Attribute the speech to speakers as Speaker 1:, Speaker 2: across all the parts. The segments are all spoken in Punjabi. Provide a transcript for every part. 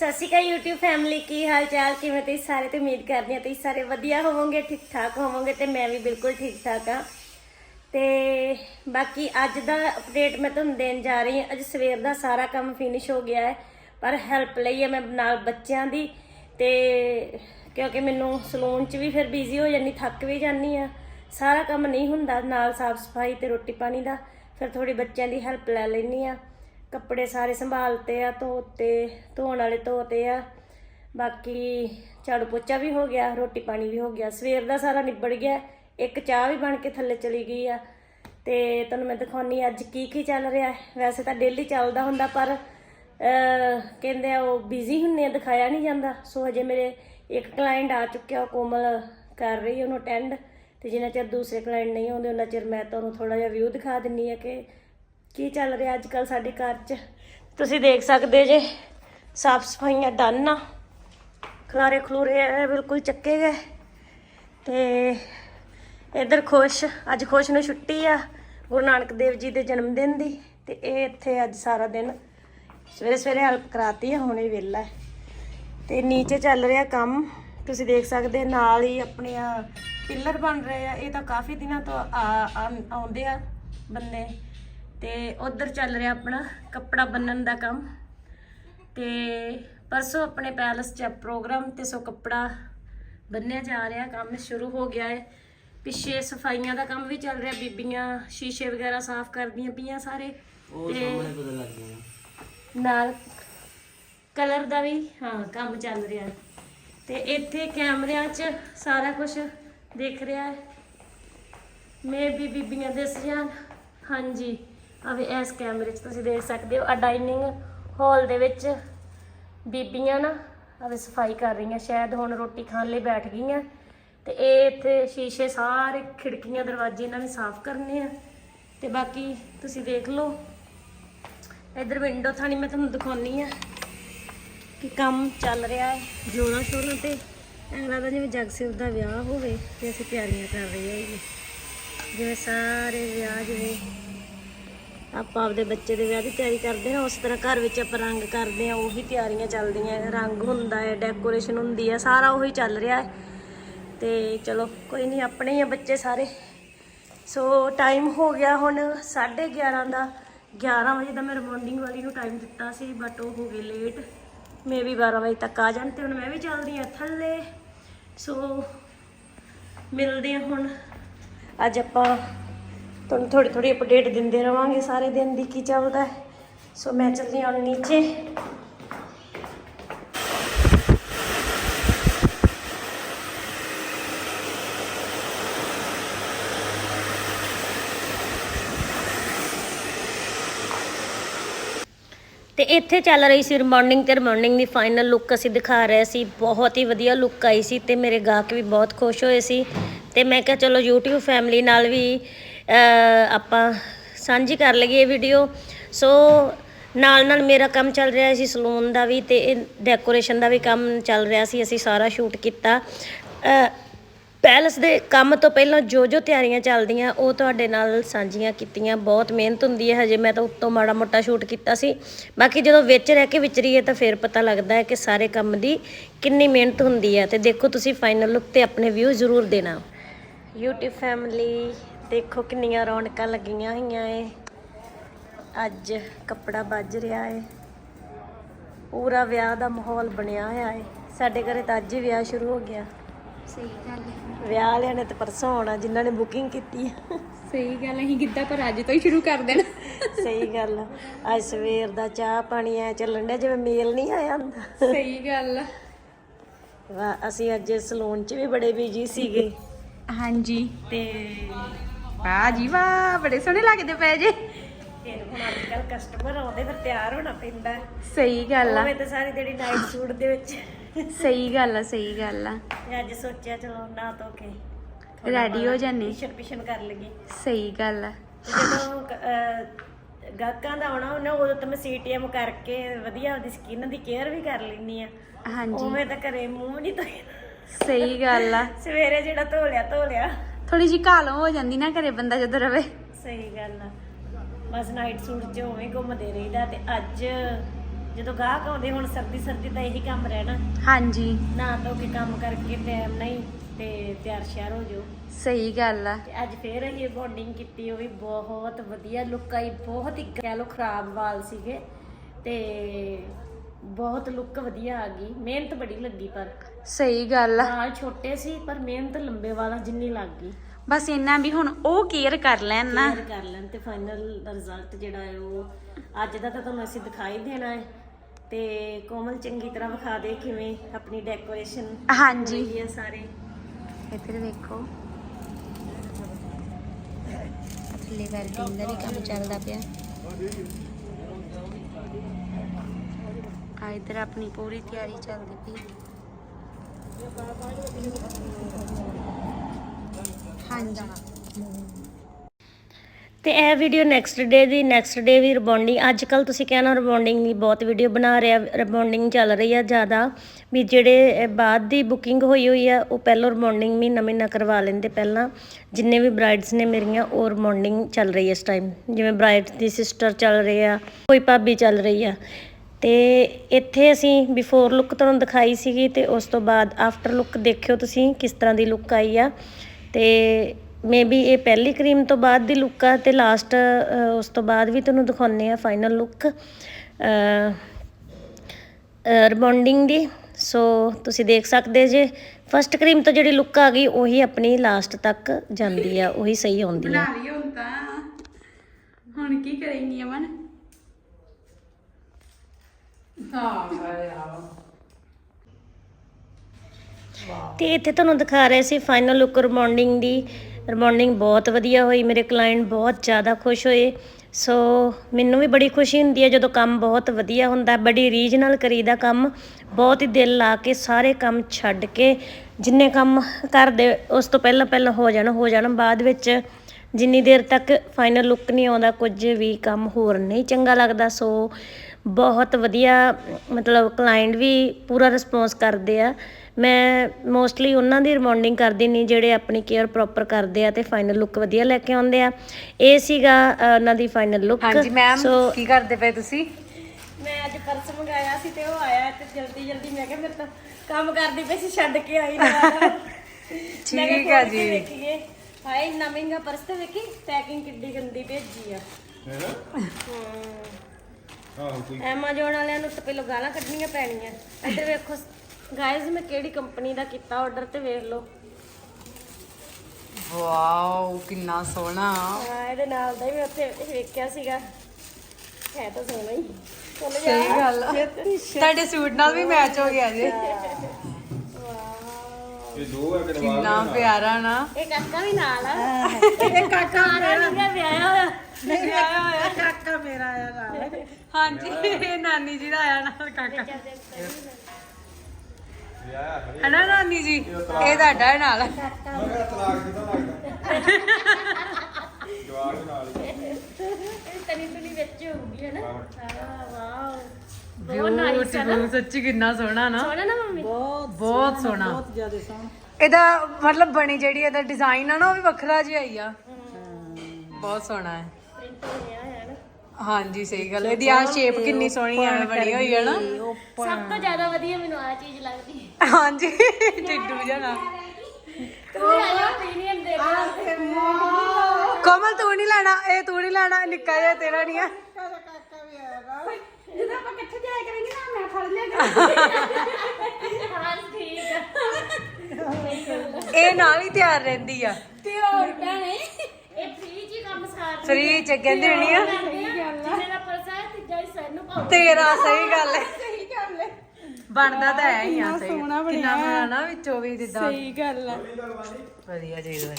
Speaker 1: ਸਤਿ ਸ਼੍ਰੀ ਅਕਾਲ YouTube ਫੈਮਿਲੀ ਕੀ ਹਾਲ ਚਾਲ ਕਿਵੇਂ ਤੁਸੀਂ ਸਾਰੇ? ਤੇ ਉਮੀਦ ਕਰਦੀ ਹਾਂ ਤੁਸੀਂ ਸਾਰੇ ਵਧੀਆ ਹੋਵੋਗੇ ਠੀਕ ਠਾਕ ਹੋਵੋਗੇ ਤੇ ਮੈਂ ਵੀ ਬਿਲਕੁਲ ਠੀਕ ਠਾਕ ਆ ਤੇ ਬਾਕੀ ਅੱਜ ਦਾ ਅਪਡੇਟ ਮੈਂ ਤੁਹਾਨੂੰ ਦੇਣ ਜਾ ਰਹੀ ਹਾਂ। ਅੱਜ ਸਵੇਰ ਦਾ ਸਾਰਾ ਕੰਮ ਫਿਨਿਸ਼ ਹੋ ਗਿਆ ਹੈ, ਪਰ ਹੈਲਪ ਲਈ ਹੈ ਮੈਂ ਨਾਲ ਬੱਚਿਆਂ ਦੀ। ਤੇ ਕਿਉਂਕਿ ਮੈਨੂੰ ਸਲੂਨ 'ਚ ਵੀ ਫਿਰ ਬਿਜ਼ੀ ਹੋ ਜਾਂਦੀ, ਥੱਕ ਵੀ ਜਾਂਦੀ ਆ ਸਾਰਾ ਕੰਮ ਨਹੀਂ ਹੁੰਦਾ, ਨਾਲ ਸਾਫ਼ ਸਫ਼ਾਈ ਤੇ ਰੋਟੀ ਪਾਣੀ ਦਾ। ਫਿਰ ਥੋੜੀ ਬੱਚਿਆਂ ਦੀ ਹੈਲਪ ਲੈ ਲੈਣੀ ਆ ਕੱਪੜੇ ਸਾਰੇ ਸੰਭਾਲਤੇ ਆ, ਧੋਤੇ, ਧੋਣ ਵਾਲੇ ਧੋਤੇ ਆ। ਬਾਕੀ ਝਾੜੂ ਪੋਚਾ ਵੀ ਹੋ ਗਿਆ, ਰੋਟੀ ਪਾਣੀ ਵੀ ਹੋ ਗਿਆ। ਸਵੇਰ ਦਾ ਸਾਰਾ ਨਿਬੜ ਗਿਆ, ਇੱਕ ਚਾਹ ਵੀ ਬਣ ਕੇ ਥੱਲੇ ਚਲੀ ਗਈ ਆ। ਤੇ ਤੁਹਾਨੂੰ ਮੈਂ ਦਿਖਾਉਣੀ ਅੱਜ ਕੀ ਕੀ ਚੱਲ ਰਿਹਾ। ਵੈਸੇ ਤਾਂ ਡੇਲੀ ਚੱਲਦਾ ਹੁੰਦਾ, ਪਰ ਕਹਿੰਦੇ ਆ ਉਹ ਬਿਜ਼ੀ ਹੁੰਨੇ ਆ, ਦਿਖਾਇਆ ਨਹੀਂ ਜਾਂਦਾ। ਸੋ ਹਜੇ ਮੇਰੇ ਇੱਕ ਕਲਾਇੰਟ ਆ ਚੁੱਕਿਆ, ਉਹ ਕੋਮਲ ਕਰ ਰਹੀ ਉਹਨੂੰ ਅਟੈਂਡ ਤੇ ਜਿੰਨਾ ਚਿਰ ਦੂਸਰੇ ਕਲਾਇੰਟ ਨਹੀਂ ਆਉਂਦੇ, ਉਹਨਾਂ ਚਿਰ ਮੈਂ ਤੁਹਾਨੂੰ ਥੋੜਾ ਜਿਹਾ ਵਿਊ ਦਿਖਾ ਦਿੰਨੀ ਆ ਕਿ ਕੀ ਚੱਲ ਰਿਹਾ ਅੱਜ ਕੱਲ ਸਾਡੇ ਘਰ 'ਚ? ਤੁਸੀਂ ਦੇਖ ਸਕਦੇ ਜੇ, ਸਾਫ਼ ਸਫਾਈਆਂ ਡਨ ਆ। ਖਲਾਰੇ ਖਲੂਰੇ ਬਿਲਕੁਲ ਚੱਕੇ ਗਏ। ਤੇ ਇਧਰ ਖੁਸ਼, ਅੱਜ ਖੁਸ਼ ਨੂੰ ਛੁੱਟੀ ਆ, ਗੁਰੂ ਨਾਨਕ ਦੇਵ ਜੀ ਦੇ ਜਨਮ ਦਿਨ ਦੀ। ਤੇ ਇਹ ਇੱਥੇ ਅੱਜ ਸਾਰਾ ਦਿਨ ਸਵੇਰੇ ਸਵੇਰੇ ਹੈਲਪ ਕਰਾਤੀ ਆ, ਹੁਣੇ ਵਿਹਲਾ ਹੈ ਤੇ ਨੀਚੇ ਚੱਲ ਰਿਹਾ ਕੰਮ। ਤੁਸੀਂ ਦੇਖ ਸਕਦੇ, ਨਾਲ ਹੀ ਆਪਣੇ ਆ ਪਿੱਲਰ ਬਣ ਰਹੇ ਆ। ਇਹ ਤਾਂ ਕਾਫੀ ਦਿਨਾਂ ਤੋਂ ਆਉਂਦੇ ਆ ਬੰਦੇ। ਤੇ ਉਧਰ ਚੱਲ ਰਿਹਾ ਆਪਣਾ ਕੱਪੜਾ ਬੰਨਣ ਦਾ ਕੰਮ। ਤੇ ਪਰਸੋਂ ਆਪਣੇ ਪੈਲਸ 'ਚ ਪ੍ਰੋਗਰਾਮ ਤੇ ਸੋ ਕੱਪੜਾ ਬੰਨਿਆ ਜਾ ਰਿਹਾ ਕੰਮ ਸ਼ੁਰੂ ਹੋ ਗਿਆ ਹੈ। ਪਿੱਛੇ ਸਫਾਈਆਂ ਦਾ ਕੰਮ ਵੀ ਚੱਲ ਰਿਹਾ ਬੀਬੀਆਂ ਸ਼ੀਸ਼ੇ ਵਗੈਰਾ ਸਾਫ਼ ਕਰਦੀਆਂ ਪਈਆਂ ਸਾਰੇ।
Speaker 2: ਉਹ ਸਾਹਮਣੇ ਪਤਾ ਲੱਗ ਗਿਆ।
Speaker 1: ਨਾਲ ਕਲਰ ਦਾ ਵੀ ਹਾਂ ਕੰਮ ਚੱਲ ਰਿਹਾ ਤੇ ਇੱਥੇ ਕੈਮਰਿਆਂ 'ਚ ਸਾਰਾ ਕੁਝ ਦਿਖ ਰਿਹਾ ਹੈ। ਮੇ ਵੀ ਬੀਬੀਆਂ ਦਿਸ ਜਾਣ ਹਾਂਜੀ। ਆਵੇ ਇਸ ਕੈਮਰੇ 'ਚ ਤੁਸੀਂ ਦੇਖ ਸਕਦੇ ਹੋ, ਆ ਡਾਈਨਿੰਗ ਹਾਲ ਦੇ ਵਿੱਚ ਬੀਬੀਆਂ ਨਾ ਆਵੇ ਸਫ਼ਾਈ ਕਰ ਰਹੀਆਂ, ਸ਼ਾਇਦ ਹੁਣ ਰੋਟੀ ਖਾਣ ਲਈ ਬੈਠ ਗਈਆਂ। ਤੇ ਇਹ ਇੱਥੇ ਸ਼ੀਸ਼ੇ ਸਾਰੇ ਖਿੜਕੀਆਂ, ਦਰਵਾਜ਼ੇ ਇਹਨਾਂ ਨੇ ਸਾਫ਼ ਕਰਨੇ ਆ। ਤੇ ਬਾਕੀ ਤੁਸੀਂ ਦੇਖ ਲਓ, ਇਧਰ ਵਿੰਡੋ ਥਾਣੀ ਮੈਂ ਤੁਹਾਨੂੰ ਦਿਖਾਉਣੀ ਆ ਕਿ ਕੰਮ ਚੱਲ ਰਿਹਾ ਹੈ, ਜੋਰਾਂ ਸ਼ੋਰਾਂ ਤੇ। ਐਂ ਲੱਗਦਾ ਜਿਵੇਂ ਜਗਸਿਰ ਦਾ ਵਿਆਹ ਹੋਵੇ ਤੇ ਅਸੀਂ ਤਿਆਰੀਆਂ ਕਰ ਰਹੇ ਹਾਂ ਜੀ ਜਿਵੇਂ ਸਾਰੇ ਵਿਆਹ ਜਿਵੇਂ ਆਪਾਂ ਆਪਦੇ ਬੱਚੇ ਦੇ ਵਿਆਹ ਦੀ ਤਿਆਰੀ ਕਰਦੇ ਹਾਂ, ਉਸ ਤਰ੍ਹਾਂ ਘਰ ਵਿੱਚ ਆਪਾਂ ਰੰਗ ਕਰਦੇ ਹਾਂ, ਉਹੀ ਤਿਆਰੀਆਂ ਚੱਲਦੀਆਂ ਰੰਗ ਹੁੰਦਾ ਹੈ ਡੈਕੋਰੇਸ਼ਨ ਹੁੰਦੀ ਹੈ, ਸਾਰਾ ਉਹੀ ਚੱਲ ਰਿਹਾ ਹੈ। ਤੇ ਚਲੋ, ਕੋਈ ਨਹੀਂ, ਆਪਣੇ ਹੀ ਆ ਬੱਚੇ ਸਾਰੇ। ਸੋ ਟਾਈਮ ਹੋ ਗਿਆ ਹੁਣ 11:30 ਦਾ। 11 ਵਜੇ ਦਾ ਮੈਂ ਰਿਮਾਂਡਿੰਗ ਵਾਲੀ ਨੂੰ ਟਾਈਮ ਦਿੱਤਾ ਸੀ ਬਟ ਉਹ ਹੋ ਗਏ ਲੇਟ ਮੇ ਵੀ 12 ਵਜੇ ਤੱਕ ਆ ਜਾਣ ਤੇ ਹੁਣ ਮੈਂ ਵੀ ਚੱਲਦੀ ਆ ਥੱਲੇ। ਸੋ ਮਿਲਦੇ ਹਾਂ ਹੁਣ। ਅੱਜ ਆਪਾਂ ਤੁਹਾਨੂੰ ਥੋੜੀ ਥੋੜੀ ਅਪਡੇਟ ਦਿੰਦੇ ਰਵਾਂਗੇ ਸਾਰੇ ਦਿਨ ਦੀ ਕੀ ਚੱਲਦਾ ਹੈ। ਸੋ ਮੈਂ ਚੱਲਦੀ ਹਾਂ ਨੀਚੇ। ਤੇ ਇੱਥੇ ਚੱਲ ਰਹੀ ਸੀ ਰਿਮਾਂਡਿੰਗ ਤੇ ਰਿਮਾਂਡਿੰਗ ਦੀ ਫਾਈਨਲ ਲੁੱਕ ਅਸੀਂ ਦਿਖਾ ਰਹੇ ਸੀ। ਬਹੁਤ ਹੀ ਵਧੀਆ ਲੁੱਕ ਆਈ ਸੀ ਤੇ ਮੇਰੇ ਗਾਹਕ ਵੀ ਬਹੁਤ ਖੁਸ਼ ਹੋਏ ਸੀ। ਤੇ ਮੈਂ ਕਿਹਾ ਚਲੋ YouTube ਫੈਮਿਲੀ ਨਾਲ ਵੀ ਆਪਾਂ ਸਾਂਝੀ ਕਰ ਲਈਏ ਵੀਡੀਓ ਸੋ ਨਾਲ ਨਾਲ ਮੇਰਾ ਕੰਮ ਚੱਲ ਰਿਹਾ ਸੀ ਸਲੂਨ ਦਾ ਵੀ ਤੇ ਇਹ ਡੈਕੋਰੇਸ਼ਨ ਦਾ ਵੀ ਕੰਮ ਚੱਲ ਰਿਹਾ ਸੀ, ਅਸੀਂ ਸਾਰਾ ਸ਼ੂਟ ਕੀਤਾ। ਪੈਲਸ ਦੇ ਕੰਮ ਤੋਂ ਪਹਿਲਾਂ ਜੋ ਜੋ ਤਿਆਰੀਆਂ ਚੱਲਦੀਆਂ, ਉਹ ਤੁਹਾਡੇ ਨਾਲ ਸਾਂਝੀਆਂ ਕੀਤੀਆਂ। ਬਹੁਤ ਮਿਹਨਤ ਹੁੰਦੀ ਹੈ, ਹਜੇ ਮੈਂ ਤਾਂ ਉੱਤੋਂ ਮਾੜਾ ਮੋਟਾ ਸ਼ੂਟ ਕੀਤਾ ਸੀ। ਬਾਕੀ ਜਦੋਂ ਵਿੱਚ ਰਹਿ ਕੇ ਵਿਚਰੀਏ ਤਾਂ ਫਿਰ ਪਤਾ ਲੱਗਦਾ ਹੈ ਕਿ ਸਾਰੇ ਕੰਮ ਦੀ ਕਿੰਨੀ ਮਿਹਨਤ ਹੁੰਦੀ ਹੈ। ਤੇ ਦੇਖੋ ਤੁਸੀਂ ਫਾਈਨਲ ਲੁੱਕ ਤੇ ਆਪਣੇ ਵਿਊ ਜ਼ਰੂਰ ਦੇਣਾ। YouTube ਫੈਮਿਲੀ ਦੇਖੋ ਕਿੰਨੀਆਂ ਰੌਣਕਾਂ ਲੱਗੀਆਂ ਹੋਈਆਂ ਏ। ਅੱਜ ਕੱਪੜਾ ਵੱਜ ਰਿਹਾ ਏ। ਪੂਰਾ ਵਿਆਹ ਦਾ ਮਾਹੌਲ ਬਣਿਆ ਹੋਇਆ ਏ। ਸਾਡੇ ਘਰੇ ਤਾਂ ਅੱਜ ਹੀ ਵਿਆਹ ਸ਼ੁਰੂ ਹੋ ਗਿਆ।
Speaker 3: ਸਹੀ ਗੱਲ ਹੈ।
Speaker 1: ਵਿਆਹ ਵਾਲਿਆਂ ਨੇ ਤਾਂ ਪਰਸੋਂ ਆਉਣਾ ਜਿਨ੍ਹਾਂ ਨੇ ਬੁਕਿੰਗ ਕੀਤੀ ਹੈ
Speaker 3: ਸਹੀ ਗੱਲ ਹੈ ਅਸੀਂ ਗਿੱਧਾ ਪਰ ਅੱਜ ਤੋਂ ਹੀ ਸ਼ੁਰੂ ਕਰ ਦੇਣਾ।
Speaker 1: ਸਹੀ ਗੱਲ ਆ। ਅੱਜ ਸਵੇਰ ਦਾ ਚਾਹ ਪਾਣੀ ਐ ਚੱਲਣ ਡਿਆ ਜਿਵੇਂ ਮੇਲ ਨਹੀਂ ਆਇਆ ਹੁੰਦਾ।
Speaker 3: ਸਹੀ ਗੱਲ ਆ।
Speaker 1: ਵਾਹ ਅਸੀਂ ਅੱਜ ਸਲੂਨ 'ਚ ਵੀ ਬੜੇ ਬੀਜੀ ਸੀਗੇ।
Speaker 3: ਹਾਂਜੀ
Speaker 1: ਤੇ
Speaker 3: ਵਾਹ ਜੀ ਵਾਹ ਬੜੇ ਸੋਹਣੇ ਲੱਗਦੇ ਪਏ ਜੇ।
Speaker 1: ਫਿਰ ਹੁਣ ਅੱਜ ਕੱਲ ਕਸਟਮਰ ਆਉਂਦੇ ਫਿਰ ਤਿਆਰ ਹੋਣਾ ਪੈਂਦਾ। ਹੈ।
Speaker 3: ਸਹੀ ਗੱਲ ਆ।
Speaker 1: ਉਵੇਂ ਤਾਂ ਸਾਰੀ ਜਿਹੜੀ ਨਾਈਟ ਸੂਟ ਦੇ ਵਿੱਚ।
Speaker 3: ਸਹੀ ਗੱਲ ਆ ਸਹੀ ਗੱਲ ਆ।
Speaker 1: ਤੇ ਅੱਜ ਸੋਚਿਆ ਚਲੋ ਨਾ ਧੋ ਕੇ
Speaker 3: ਰੈਡੀ ਹੋ ਜਾਨੇ
Speaker 1: ਟਿਸ਼ਨ ਪਿਸ਼ਨ ਕਰ ਲਈਏ।
Speaker 3: ਸਹੀ ਗੱਲ ਆ।
Speaker 1: ਤੇ ਜਦੋਂ ਅਹ, ਗਾਹਕਾਂ ਦਾ ਆਉਣਾ ਉਹਨਾਂ ਉਦੋਂ ਤਾਂ ਮੈਂ ਸੀਟੀਐਮ ਕਰਕੇ ਵਧੀਆ ਉਹਦੀ ਸਕਿਨ ਦੀ ਕੇਅਰ ਵੀ ਕਰ ਲੈਣੀ ਆ।
Speaker 3: ਹਾਂਜੀ।
Speaker 1: ਉਵੇਂ ਤਾਂ ਘਰੇ ਮੂੰਹ ਨਹੀਂ ਧੋਇਆ
Speaker 3: ਸਹੀ ਗੱਲ ਆ।
Speaker 1: ਸਵੇਰੇ ਜਿਹੜਾ ਧੋ ਲਿਆ ਧੋ ਲਿਆ।
Speaker 3: ਥੋੜੀ ਜੀ ਕਾਲੋ ਹੋ ਜਾਂਦੀ ਨਾ ਘਰੇ ਬੰਦਾ ਜਦੋਂ ਰਵੇ।
Speaker 1: ਸਹੀ ਗੱਲ ਆ। ਬਸ ਨਾਈਟ ਸੂਟ 'ਚ ਉਵੇਂ ਘੁੰਮਦੇ ਰਹੀਦਾ ਤੇ ਅੱਜ ਜਦੋਂ ਗਾਹਕ ਆਉਂਦੇ ਹੁਣ ਸਰਦੀ ਸਰਦੀ ਤਾਂ ਇਹੀ ਕੰਮ ਰਹਿਣਾ।
Speaker 3: ਹਾਂਜੀ।
Speaker 1: ਨਾ ਧੋ ਕੇ ਕੰਮ ਕਰਕੇ ਟਾਈਮ ਨਹੀਂ ਤੇ ਤਿਆਰ ਸ਼ਿਆਰ ਹੋ ਜਾਓ।
Speaker 3: ਸਹੀ ਗੱਲ ਆ।
Speaker 1: ਤੇ ਅੱਜ ਫੇਰ ਅਸੀਂ ਬੌਂਡਿੰਗ ਕੀਤੀ ਉਹ ਵੀ ਬਹੁਤ ਵਧੀਆ ਲੁੱਕ ਆਈ ਬਹੁਤ ਹੀ ਕਹਿ ਲੋ ਖਰਾਬ ਵਾਲ ਸੀਗੇ। ਤੇ ਬਹੁਤ ਲੁੱਕ ਵਧੀਆ ਆ ਗਈ। ਮਿਹਨਤ ਬੜੀ ਲੱਗੀ ਪਰ।
Speaker 3: ਸਹੀ ਗੱਲ ਆ।
Speaker 1: ਵਾਲ ਛੋਟੇ ਸੀ ਪਰ ਮਿਹਨਤ ਲੰਬੇ ਵਾਲਾਂ ਜਿੰਨੀ ਲੱਗ ਗਈ।
Speaker 3: ਬਸ ਇੰਨਾ ਵੀ ਹੁਣ ਉਹ ਕੇਅਰ ਕਰ ਲੈਣ ਨਾ।
Speaker 1: ਕਲੀਅਰ ਕਰ ਲੈਣ ਤੇ ਫਾਈਨਲ ਰਿਜ਼ਲਟ ਜਿਹੜਾ ਹੈ ਉਹ ਅੱਜ ਦਾ ਤਾਂ ਤੁਹਾਨੂੰ ਅਸੀਂ ਦਿਖਾਈ ਦੇਣਾ ਹੈ। ਤੇ ਕੋਮਲ ਚੰਗੀ ਤਰ੍ਹਾਂ ਵਿਖਾ ਦੇ ਕਿਵੇਂ ਆਪਣੀ ਡੈਕੋਰੇਸ਼ਨ
Speaker 3: ਹਾਂਜੀ।
Speaker 1: ਹੋਈ ਹੈ ਸਾਰੇ।
Speaker 3: ਇੱਧਰ ਵੇਖੋ। ਥੱਲੇ ਵੈਲਡਿੰਗ ਦਾ ਵੀ ਕੰਮ ਚੱਲਦਾ ਪਿਆ। ਆ ਇੱਧਰ ਆਪਣੀ ਪੂਰੀ ਤਿਆਰੀ ਚੱਲਦੀ ਪਈ। ਹਾਂਜੀ।
Speaker 1: ਤੇ ਇਹ ਵੀਡੀਓ ਨੈਕਸਟ ਡੇ ਦੀ ਨੈਕਸਟ ਡੇ ਵੀ ਰਿਬੌਂਡਿੰਗ ਅੱਜ ਕੱਲ ਤੁਸੀਂ ਕਹਿਣਾ ਰਿਬੌਂਡਿੰਗ ਦੀ ਬਹੁਤ ਵੀਡੀਓ ਬਣਾ ਰਿਹਾ ਰਿਬੌਂਡਿੰਗ ਚੱਲ ਰਹੀ ਆ ਜ਼ਿਆਦਾ। ਵੀ ਜਿਹੜੇ ਬਾਅਦ ਦੀ ਬੁਕਿੰਗ ਹੋਈ ਹੋਈ ਆ, ਉਹ ਪਹਿਲਾਂ ਰਿਬੌਂਡਿੰਗ ਮਹੀਨਾ ਮਹੀਨਾ ਕਰਵਾ ਲੈਂਦੇ ਪਹਿਲਾਂ। ਜਿੰਨੇ ਵੀ ਬ੍ਰਾਈਡਸ ਨੇ ਮੇਰੀਆਂ, ਉਹ ਰਿਬੌਂਡਿੰਗ ਚੱਲ ਰਹੀ ਹੈ ਇਸ ਟਾਈਮ ਜਿਵੇਂ ਬ੍ਰਾਈਡ ਦੀ ਸਿਸਟਰ ਚੱਲ ਰਹੀ ਆ, ਕੋਈ ਭਾਬੀ ਚੱਲ ਰਹੀ ਆ। ਤੇ ਇੱਥੇ ਅਸੀਂ ਬਿਫੋਰ ਲੁੱਕ ਤੁਹਾਨੂੰ ਦਿਖਾਈ ਸੀਗੀ ਤੇ ਉਸ ਤੋਂ ਬਾਅਦ ਆਫਟਰ ਲੁੱਕ ਦੇਖਿਓ ਤੁਸੀਂ ਕਿਸ ਤਰ੍ਹਾਂ ਦੀ ਲੁੱਕ ਆਈ ਆ। ਤੇ ਮੇਬੀ ਇਹ ਪਹਿਲੀ ਕਰੀਮ ਤੋਂ ਬਾਅਦ ਦੀ ਲੁੱਕ ਆ ਤੇ ਲਾਸਟ ਉਸ ਤੋਂ ਬਾਅਦ ਵੀ ਤੁਹਾਨੂੰ ਦਿਖਾਉਂਦੇ ਆ ਫਾਈਨਲ ਲੁੱਕ ਰਿਬੌਂਡਿੰਗ ਦੀ। ਸੋ ਤੁਸੀਂ ਦੇਖ ਸਕਦੇ ਜੇ ਫਸਟ ਕਰੀਮ ਤੋਂ ਜਿਹੜੀ ਲੁੱਕ ਆ ਗਈ, ਉਹੀ ਆਪਣੀ ਲਾਸਟ ਤੱਕ ਜਾਂਦੀ ਆ, ਉਹੀ ਸਹੀ ਆਉਂਦੀ ਆ।
Speaker 3: ਲਈ ਹੁਣ ਤਾਂ। ਹੁਣ ਕੀ ਕਰੇਂਗੀ ਅਮਨ?
Speaker 1: ਤੇ ਇੱਥੇ ਤੁਹਾਨੂੰ ਦਿਖਾ ਰਹੇ ਸੀ ਫਾਈਨਲ ਲੁੱਕ ਰਿਬੌਂਡਿੰਗ ਦੀ। ਰਿਬੌਂਡਿੰਗ ਬਹੁਤ ਵਧੀਆ ਹੋਈ, ਮੇਰੇ ਕਲਾਇੰਟ ਬਹੁਤ ਜ਼ਿਆਦਾ ਖੁਸ਼ ਹੋਏ। ਸੋ ਮੈਨੂੰ ਵੀ ਬੜੀ ਖੁਸ਼ੀ ਹੁੰਦੀ ਹੈ ਜਦੋਂ ਕੰਮ ਬਹੁਤ ਵਧੀਆ ਹੁੰਦਾ, ਬੜੀ ਰੀਝ ਨਾਲ ਕਰੀਦਾ ਕੰਮ, ਬਹੁਤ ਹੀ ਦਿਲ ਲਾ ਕੇ ਸਾਰੇ ਕੰਮ ਛੱਡ ਕੇ, ਜਿੰਨੇ ਕੰਮ ਕਰਦੇ, ਉਸ ਤੋਂ ਪਹਿਲਾਂ ਪਹਿਲਾਂ ਹੋ ਜਾਣ ਹੋ ਜਾਣ, ਬਾਅਦ ਵਿੱਚ ਜਿੰਨੀ ਦੇਰ ਤੱਕ ਫਾਈਨਲ ਲੁੱਕ ਨਹੀਂ ਆਉਂਦਾ ਕੁਝ ਵੀ ਕੰਮ ਹੋਰ ਨਹੀਂ ਚੰਗਾ ਲੱਗਦਾ। ਸੋ ਬਹੁਤ ਵਧੀਆ ਮਤਲਬ ਕਲਾਇੰਟ ਵੀ ਪੂਰਾ ਰਿਸਪੌਂਸ ਕਰਦੇ ਆ। ਮੈਂ ਮੋਸਟਲੀ ਉਹਨਾਂ ਦੀ ਰਿਮਾਂਡਿੰਗ ਕਰਦੀ ਨਹੀਂ ਜਿਹੜੇ ਆਪਣੀ ਕੇਅਰ ਪ੍ਰੋਪਰ ਕਰਦੇ ਆ ਤੇ ਫਾਈਨਲ ਲੁੱਕ ਵਧੀਆ ਲੈ ਕੇ ਆਉਂਦੇ ਆ। ਇਹ ਸੀਗਾ ਉਹਨਾਂ ਦੀ ਫਾਈਨਲ ਲੁੱਕ
Speaker 3: ਹਾਂਜੀ ਮੈਮ ਕੀ ਕਰਦੇ ਪਏ ਤੁਸੀਂ?
Speaker 1: ਮੈਂ ਅੱਜ ਪਰਸ ਮੰਗਾਇਆ ਸੀ ਤੇ ਉਹ ਆਇਆ ਤੇ ਜਲਦੀ ਜਲਦੀ ਮੈਂ ਕਿਹਾ ਮੇਰੇ ਤਾਂ ਕੰਮ ਕਰਦੀ ਪਈ ਸੀ ਛੱਡ ਕੇ ਆਈ ਨਾਲ।
Speaker 3: ਠੀਕ ਆ ਜੀ।
Speaker 1: ਹਾਏ ਇੰਨਾ ਮਹਿੰਗਾ ਪਰਸ ਤੇ ਵੇਖੀ ਪੈਕਿੰਗ ਕਿੱਡੀ ਗੰਦੀ ਭੇਜੀ ਆ।
Speaker 2: ਆਹੋ ਕੋਈ
Speaker 1: ਐਮਾਜ਼ੋਨ ਵਾਲਿਆਂ ਨੂੰ ਤਾਂ ਪਹਿਲਾਂ ਗਾਲਾਂ ਕੱਢਣੀਆਂ ਪੈਣੀਆਂ। ਇੱਧਰ ਵੇਖੋ ਗਾਇਜ਼ ਮੈਂ ਕਿਹੜੀ ਕੰਪਨੀ ਦਾ ਕੀਤਾ ਆਰਡਰ ਤੇ ਵੇਖ ਲਓ।
Speaker 3: ਵਾਓ ਕਿੰਨਾ ਸੋਹਣਾ।
Speaker 1: ਹਾਂ ਇਹਦੇ ਨਾਲ ਦਾ ਹੀ ਮੈਂ ਉੱਥੇ ਵੇਖਿਆ ਸੀਗਾ। ਹੈ ਤਾਂ ਸੋਹਣਾ ਹੀ।
Speaker 3: ਸਹੀ ਗੱਲ ਆ। ਤੁਹਾਡੇ ਸੂਟ ਨਾਲ ਵੀ ਮੈਚ ਹੋ ਗਿਆ ਜੀ।
Speaker 2: ਇਹ ਦੋ ਹੈ ਕਿਹੜਾ
Speaker 3: ਕਿੰਨਾ ਪਿਆਰਾ ਨਾ।
Speaker 1: ਇਹ ਕਾਕਾ ਵੀ ਨਾਲ ਆ। ਇਹ ਕਾਕਾ ਮੇਰਾ ਨਹੀਂ ਵਿਆਹਿਆ ਹੋਇਆ।
Speaker 3: ਹਾਂਜੀ ਇਹ ਨਾਨੀ ਜੀ ਦਾ ਆਇਆ ਨਾਲ ਕਾਕਾ। ਹਨਾ ਨਾਨੀ ਜੀ? ਇਹ ਤੁਹਾਡਾ ਹੈ ਨਾਲ।
Speaker 2: ਮੈਂ ਕਿਹਾ ਤਲਾਕ ਕਿਦਾਂ ਲੱਗਦਾ? ਜਵਾਬ ਨਾਲ
Speaker 1: ਤਨੀ ਤਨੀ ਵਿੱਚ ਹੋਊਗੀ ਹੈ। ਨਾ ਹਾਂ ਵਾਓ ਬਹੁਤ ਨਾਈਸ ਹੈ ਨਾ।
Speaker 3: ਬਿਊਟੀਫੁਲ ਸੱਚੀ ਕਿੰਨਾ ਸੋਹਣਾ ਨਾ।
Speaker 1: ਸੋਹਣਾ ਨਾ ਮੰਮੀ?
Speaker 3: ਬਹੁਤ ਸੋਹਣਾ ਬਹੁਤ ਜ਼ਿਆਦਾ ਸੋਹਣਾ। ਇਹਦਾ ਮਤਲਬ ਬਣੀ ਜਿਹੜੀ ਇਹਦਾ ਡਿਜ਼ਾਈਨ ਆ ਨਾ ਉਹ ਵੀ ਵੱਖਰਾ ਜਿਹਾ ਹੀ ਆ। ਬਹੁਤ ਸੋਹਣਾ ਹੈ।
Speaker 1: ਪ੍ਰਿੰਟ ਹੋਇਆ ਹੈ ਨਾ।
Speaker 3: ਹਾਂਜੀ ਸਹੀ ਗੱਲ ਹੈ। ਇਹਦੀ ਆ ਸ਼ੇਪ ਕਿੰਨੀ ਸੋਹਣੀ ਐ ਬਣੀ ਹੋਈ ਹੈ ਨਾ।
Speaker 1: ਸਭ ਤੋਂ ਜ਼ਿਆਦਾ ਵਧੀਆ ਮੈਨੂੰ ਆ ਚੀਜ਼ ਲੱਗਦੀ ਹੈ।
Speaker 3: ਹਾਂਜੀ ਟਿੱਡੂ ਨਾ।
Speaker 1: ਤੂੰ ਆ ਜਾ? opinion ਦੇ ਦੇ
Speaker 3: ਕੋਮਲ ਤੂੰ ਨਹੀਂ ਲੈਣਾ ਇਹ ਤੂੰ ਨਹੀਂ ਲੈਣਾ ਨਿੱਕਾ ਜਿਹਾ ਤੇਰਾ ਨਹੀਂ ਆ
Speaker 1: ਜਦੋਂ ਆਪਾਂ ਇਕੱਠੇ ਜਾਇਆ ਕਰਾਂਗੇ ਨਾ ਮੈਂ ਫੜ ਲਿਆ ਹਾਂ ਠੀਕ ਆ।
Speaker 3: ਇਹ ਨਾਲ ਹੀ ਤਿਆਰ ਰਹਿੰਦੀ ਆ।
Speaker 1: ਤੇ ਹੋਰ ਭੈਣੇ ਇਹ ਫ੍ਰੀ ਚ ਹੀ ਕੰਮ ਸਾਰ
Speaker 3: ਫ੍ਰੀ ਚ ਕਹਿੰਦੀ ਹੋਣੀ ਆ।
Speaker 1: ਜਿਹਨੇ ਦਾ ਪਰਸਾ ਹੈ ਤੀਜਾ ਹੀ ਸਾਨੂੰ ਪਾਉ
Speaker 3: ਤੇਰਾ ਸਹੀ ਗੱਲ ਹੈ। ਸਹੀ ਗੱਲ ਹੈ। ਬਣਦਾ ਤਾਂ ਹੈ ਹੀ ਆ ਸਹੀ। ਕਿੰਨਾ ਬਣਾਣਾ ਨਾ ਵਿੱਚੋਂ ਵੀ ਜਿੱਦਾਂ ਸਹੀ ਗੱਲ ਆ ਵਧੀਆ ਚੀਜ਼ ਹੈ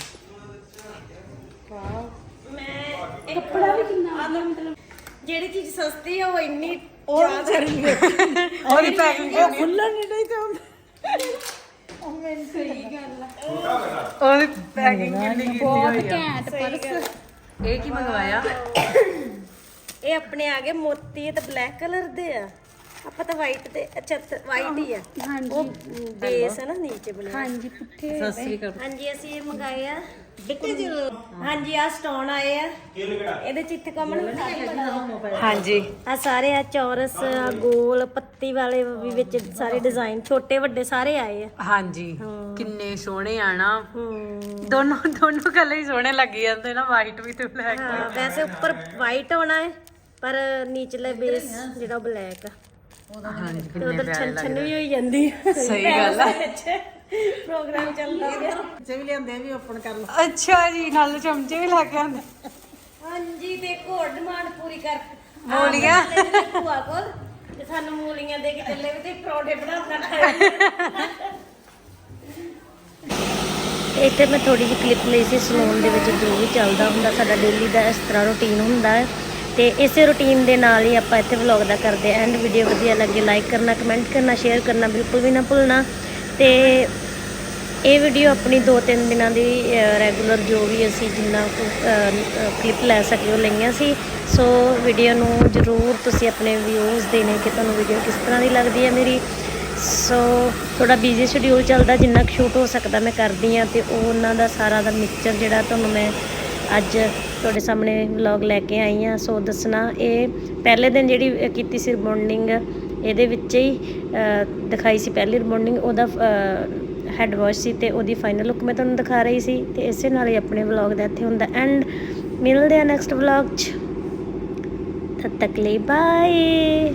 Speaker 1: ਮੈਂ ਕੱਪੜਾ ਵੀ ਕਿੰਨਾ ਮਤਲਬ ਜਿਹੜੀ ਚੀਜ਼ ਸਸਤੀ ਆ ਉਹ ਇੰਨੀ ਉਹ ਚੜੀ
Speaker 3: ਉਹਦੀ ਪੈਕਿੰਗ ਉਹ
Speaker 1: ਖੁੱਲਣ ਨਹੀਂ ਡਈ ਤੇ
Speaker 3: ਉਹਦੀ ਪੈਕਿੰਗ ਕਿੰਨੀ ਕੀਤੀ ਹੋਈ ਆ। ਘੈਂਟ ਪਰਸ ਇਹ ਕੀ ਮੰਗਵਾਇਆ?
Speaker 1: ਇਹ ਆਪਣੇ ਆ ਗਏ ਮੋਤੀ ਤੇ ਬਲੈਕ ਕਲਰ ਦੇ ਆ। ਆਪਾਂ ਤਾਂ ਵਾਈਟ ਤੇ ਅੱਛਾ ਵਾਈਟ ਹੀ ਆ।
Speaker 4: ਹਾਂਜੀ।
Speaker 1: ਉਹ ਬੇਸ ਹੈ ਨਾ ਨੀਚੇ ਬਣਿਆ
Speaker 4: ਹਾਂਜੀ ਪੁੱਠੇ
Speaker 3: ਸਤਿ ਸ੍ਰੀ ਅਕਾਲ।
Speaker 1: ਹਾਂਜੀ ਅਸੀਂ ਇਹ ਮੰਗਾਏ ਆ। ਹਾਂਜੀ ਆ ਸਟੋਨ ਆਏ ਆ। ਇਹਦੇ ਚ ਇੱਥੇ ਕਮਣ
Speaker 3: ਹਾਂਜੀ।
Speaker 1: ਆ ਸਾਰੇ ਆ ਚੌਰਸ ਆ ਗੋਲ ਪੱਤੀ ਵਾਲੇ ਵੀ ਵਿੱਚ ਸਾਰੇ ਡਿਜ਼ਾਈਨ ਛੋਟੇ ਵੱਡੇ ਸਾਰੇ ਆਏ ਆ।
Speaker 3: ਹਾਂਜੀ। ਕਿੰਨੇ ਸੋਹਣੇ ਆ ਨਾ। ਦੋਨੋਂ ਦੋਨੋਂ ਕਲਰ ਹੀ ਸੋਹਣੇ ਲੱਗੀ ਜਾਂਦੇ ਨਾ ਵਾਈਟ ਵੀ ਤੇ ਬਲੈਕ
Speaker 1: ਹਾਂ ਵੈਸੇ ਉੱਪਰ ਵਾਈਟ ਹੋਣਾ ਹੈ ਪਰ ਨੀਚਲੇ ਬੇਸ ਜਿਹੜਾ ਬਲੈਕ ਆ।
Speaker 3: ਹਾਂਜੀ
Speaker 1: ਤੇ
Speaker 3: ਕਿੰਨੇ
Speaker 1: ਉਧਰ
Speaker 3: ਪਿਆਰੇ
Speaker 1: ਛਨ ਛਨ
Speaker 3: ਲੱਗਦੇ
Speaker 1: ਵੀ ਹੋਈ ਜਾਂਦੀ। ਆ
Speaker 3: ਸਹੀ ਗੱਲ ਆ।
Speaker 1: ਪ੍ਰੋਗਰਾਮ ਚੱਲਦਾ ਪਿਆ।
Speaker 3: ਅੱਛਾ ਜੀ ਨਾਲ ਚਮਚੇ ਵੀ ਲਾ ਕੇ ਆਂਦੇ
Speaker 1: ਹਾਂਜੀ ਦੇਖੋ ਡਿਮਾਂਡ ਪੂਰੀ ਕਰ
Speaker 3: ਮੂਲੀਆਂ।
Speaker 1: ਭੂਆ ਕੋਲ। ਤੇ ਸਾਨੂੰ ਮੂਲੀਆਂ ਦੇ ਕੇ ਚੱਲੇ ਵੀ ਤੇ ਪਰੌਂਠੇ ਬਣਾਉਣਾ ਖਾਏ ਇੱਥੇ ਮੈਂ ਥੋੜੀ ਜਿਹੀ ਕਲਿੱਪ ਲਈ ਸੀ ਸਲੂਨ ਦੇ ਵਿੱਚ ਜੋ ਵੀ ਚੱਲਦਾ ਹੁੰਦਾ ਸਾਡਾ ਡੇਲੀ ਦਾ ਇਸ ਤਰ੍ਹਾਂ ਰੁਟੀਨ ਹੁੰਦਾ ਹੈ। ਤੇ ਇਸੇ ਰੁਟੀਨ ਦੇ ਨਾਲ ਹੀ ਆਪਾਂ ਇੱਥੇ ਵਲੌਗ ਦਾ ਕਰਦੇ ਐਂਡ ਵੀਡੀਓ ਵਧੀਆ ਲੱਗੇ ਲਾਈਕ ਕਰਨਾ ਕਮੈਂਟ ਕਰਨਾ ਸ਼ੇਅਰ ਕਰਨਾ ਬਿਲਕੁਲ ਵੀ ਨਾ ਭੁੱਲਣਾ। ਤੇ ਇਹ ਵੀਡੀਓ ਆਪਣੀ 2-3 ਦਿਨਾਂ ਦੀ ਰੈਗੂਲਰ ਜੋ ਵੀ ਅਸੀਂ ਜਿੰਨਾ ਕਲਿੱਪ ਲੈ ਸਕੇ ਉਹ ਲਈਆਂ ਸੀ। ਸੋ ਵੀਡੀਓ ਨੂੰ ਜਰੂਰ ਤੁਸੀਂ ਆਪਣੇ ਵਿਊਜ਼ ਦੇਣੇ ਕਿ ਤੁਹਾਨੂੰ ਵੀਡੀਓ ਕਿਸ ਤਰ੍ਹਾਂ ਦੀ ਲੱਗਦੀ ਹੈ ਮੇਰੀ। ਸੋ ਥੋੜਾ ਬਿਜ਼ੀ ਸ਼ਡਿਊਲ ਚੱਲਦਾ, ਜਿੰਨਾ ਕੁ ਸ਼ੂਟ ਹੋ ਸਕਦਾ ਮੈਂ ਕਰਦੀ ਆ ਤੇ ਉਹਨਾਂ ਦਾ ਸਾਰਾ ਦਾ ਮਿਕਸਚਰ ਜਿਹੜਾ ਤੁਹਾਨੂੰ ਮੈਂ ਅੱਜ ਤੁਹਾਡੇ ਸਾਹਮਣੇ ਵਲੌਗ ਲੈ ਕੇ ਆਈ ਆ ਸੋ ਦੱਸਣਾ ਇਹ ਪਹਿਲੇ ਦਿਨ ਜਿਹੜੀ ਕੀਤੀ ਸੀ ਰਿਬੌਂਡਿੰਗ ਇਹਦੇ ਵਿੱਚ ਹੀ ਦਿਖਾਈ ਸੀ ਪਹਿਲੀ ਰਿਬੌਂਡਿੰਗ ਉਹਦਾ ਹੈਡ ਵਾਸ਼ ਸੀ ਤੇ ਉਹਦੀ ਫਾਈਨਲ ਲੁੱਕ ਮੈਂ ਤੁਹਾਨੂੰ ਦਿਖਾ ਰਹੀ ਸੀ ਤੇ ਇਸੇ ਨਾਲ ਹੀ ਆਪਣੇ ਵਲੌਗ ਦਾ ਇੱਥੇ ਹੁੰਦਾ ਐਂਡ ਮਿਲਦੇ ਆ ਨੈਕਸਟ ਵਲੌਗ 'ਚ। ਤਦ ਤੱਕ ਲਈ ਬਾਏ